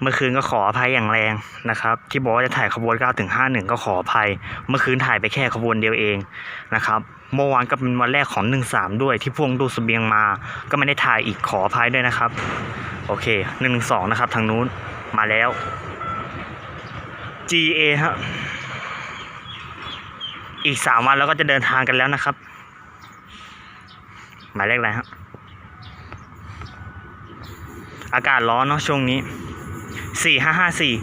เมื่อคืนก็ขออภัยอย่างแรงนะครับ ที่บอกว่าจะถ่ายขบวน9ถึง51 ก็ขออภัย เมื่อคืนถ่ายไปแค่ขบวนเดียวเองนะครับเมื่อวานก็เป็นวันแรกของ 13 ด้วยที่พวงดูเสบียงมา ก็ไม่ได้ถ่ายอีกขออภัยด้วยนะครับ โอเค112นะครับ ทางนู้นมาแล้ว GA ฮะอีก 3 วันแล้วก็จะเดินทางกันแล้วนะครับ หมายเลขอะไรฮะอากาศร้อนเนาะช่วงนี้ สี่ห้าห้าสี่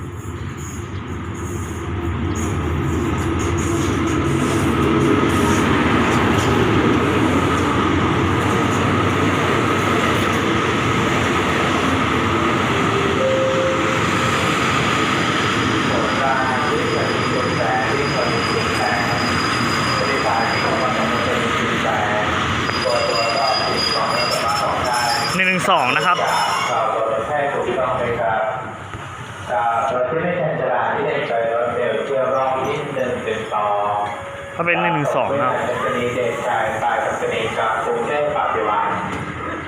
หนึ่งหนึ่งสองนะครับเราเราแค่ถูกต้องเลยครับจากรถที่ไม่ชันจราที่ได้ไปรถเร็วเที่ยวรอบนิดนึงเป็นต่อถ้าเป็นหนึ่งหนึ่งสองนะครับเป็นสนีเด็กชายตายกับสนีจากกรุงเทพปฏิวัติ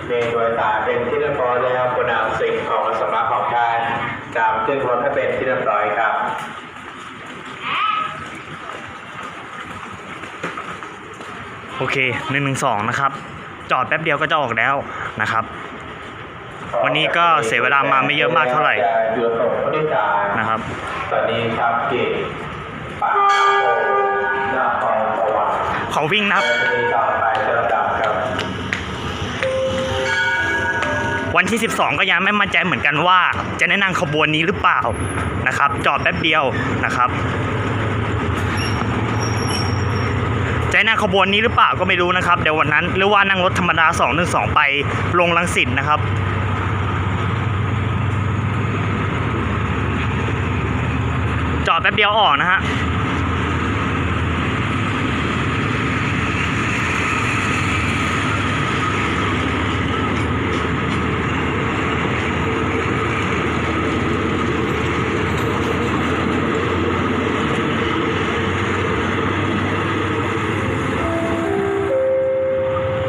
เรียนโดยตาเป็นที่เรียบร้อยแล้วคุณนำสิ่งของสมบัติของท่านตามขึ้นรถให้เป็นที่เรียบร้อยครับโอเคหนึ่งหนึ่งสองนะครับ จอดแป๊บเดียวก็จะออกแล้วนะครับ วันนี้ก็เสียเวลามาไม่เยอะมากเท่าไหร่อยู่ตรงผู้โดยสารนะครับตอนนี้ครับเกตปากโพหน้าคลองสว่างเขาวิ่งนะครับและจะมีต่อไปจะระดับครับ วันที่ 12 ก็ยังไม่มั่นใจเหมือนกันว่า จะได้นั่งขบวนนี้หรือเปล่านะครับ จอดแป๊บเดียวนะครับจะได้นั่งขบวนนี้หรือเปล่าก็ไม่รู้นะครับ เดี๋ยววันนั้นหรือว่านั่งรถธรรมดา212ไปลงลังสิตนะครับ จอด แป๊บเดียวออกนะฮะ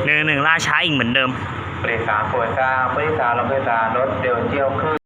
หนึ่งหนึ่งล่าช้าอีกเหมือนเดิมบริษัทป่วยทราบผู้โดยสารรถโดยสารรถเร็วเที่ยวขึ้น